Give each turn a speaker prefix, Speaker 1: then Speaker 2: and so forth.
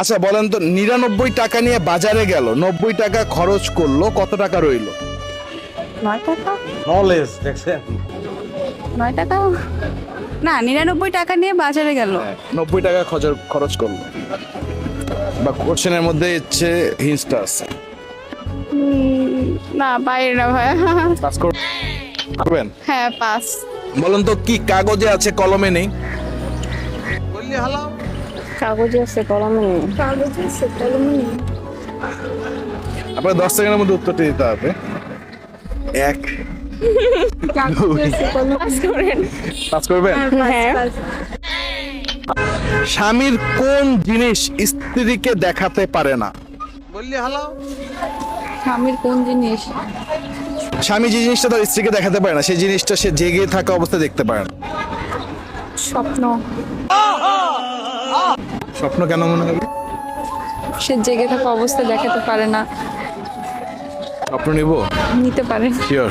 Speaker 1: আচ্ছা বলেন তো নিরানব্বই টাকা নিয়ে বাজারে গেল নব্বই টাকা খরচ করল কত টাকা রইল?
Speaker 2: নয় টাকা?
Speaker 3: নলেজ দেখছেন?
Speaker 2: নয় টাকা? না নিরানব্বই টাকা নিয়ে বাজারে গেল।
Speaker 1: নব্বই টাকা খরচ খরচ করল। বা কোশ্চেনের মধ্যে হচ্ছে হিন্সটা আছে।
Speaker 2: না বাইরে না ভাই।
Speaker 1: পাস করবেন?
Speaker 2: হ্যাঁ পাস
Speaker 1: বলেন তো কি কাগজে আছে কলমে নেই?
Speaker 2: কাগজে আছে কলমে নেই। কাগজে আছে কলমে নেই।
Speaker 1: আপনার দশ সেকেন্ডের মধ্যে উত্তরটি দিতে হবে। এক।
Speaker 2: পাস
Speaker 1: করবেন?
Speaker 2: হ্যাঁ
Speaker 1: স্বামীর কোন জিনিস স্ত্রীকে দেখাতে পারে না?
Speaker 2: স্বামীর কোন জিনিস?
Speaker 1: স্বামী যে জিনিসটা তার স্ত্রীকে দেখাতে পারে না সেই জিনিসটা সে জেগে থাকা অবস্থায় দেখতে পারে না।
Speaker 2: স্বপ্ন।
Speaker 1: স্বপ্ন কেন মনে হবে?
Speaker 2: সে জেগে থাকা অবস্থা দেখাতে পারে না।
Speaker 1: স্বপ্ন নিব?
Speaker 2: নিতে পারে।
Speaker 1: শিওর